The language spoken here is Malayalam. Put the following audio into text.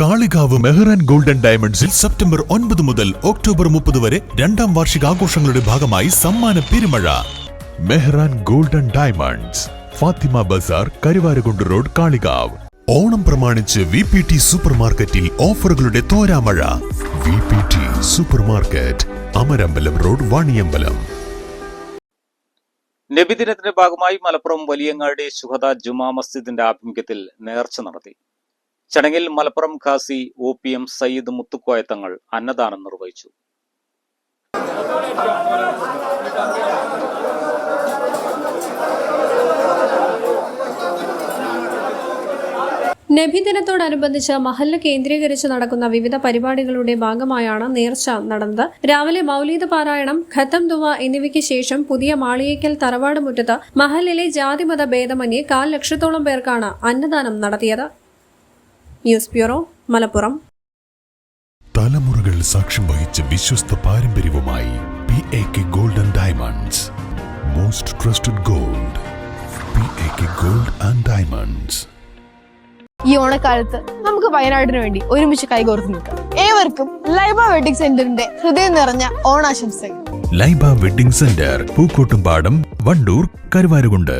കാളികാവ് മെഹ്റാൻ ഗോൾഡൻ ഡയമണ്ട്സിൽ സെപ്റ്റംബർ ഒൻപത് മുതൽ ഒക്ടോബർ മുപ്പത് വരെ രണ്ടാം വാർഷിക ആഘോഷങ്ങളുടെ ഭാഗമായി സമ്മാന പെരുമഴ. Mehran golden diamonds Fathima Bazar Karuvarakundu road Kalikavu. Onam പ്രമാണിച്ച് വി പി ടി സൂപ്പർ മാർക്കറ്റിൽ ഓഫറുകളുടെ തോരാമഴ. V P T super market Amarambalam road Vaniyambalam. നബിദിനത്തിന്റെ ഭാഗമായി മലപ്പുറം വലിയങ്ങാടി ശുഹദ ജുമാ മസ്ജിദിന്റെ ആഭിമുഖ്യത്തിൽ നേർച്ച നടത്തി. ചടങ്ങിൽ Malappuram Qazi O P M Sayyid Muthukoyathangal അന്നദാനം നിർവഹിച്ചു. നബിദിനത്തോടനുബന്ധിച്ച് മഹല്ല് കേന്ദ്രീകരിച്ച് നടക്കുന്ന വിവിധ പരിപാടികളുടെ ഭാഗമായാണ് നേർച്ച നടന്നത്. രാവിലെ മൗലീദ് പാരായണം ഖത്തം ദുവ എന്നിവയ്ക്ക് ശേഷം പുതിയ മാളികയ്ക്കൽ തറവാട് മുറ്റത്ത് മഹല്ലിലെ ജാതിമത ഭേദമന്യേ കാൽ ലക്ഷത്തോളം പേർക്കാണ് അന്നദാനം നടത്തിയത്. News bureau Malappuram. തലമുറകൾ സാക്ഷ്യം വഹിച്ച വിശ്വസ്ത പാരമ്പര്യവുമായി P A K golden diamonds most trusted gold P A K gold and diamonds ഈ ഓണക്കാലത്ത് നമുക്ക് വയനാടിന് വേണ്ടി ഒരുമിച്ച് കൈകോർത്ത് നിൽക്കാം. ഏവർക്കും ലൈബ വെഡിങ് സെന്ററിന്റെ ഹൃദയം നിറഞ്ഞ ഓണാശംസകൾ. Laiba wedding centre Pookkottumpadam Wandoor Karuvarakundu.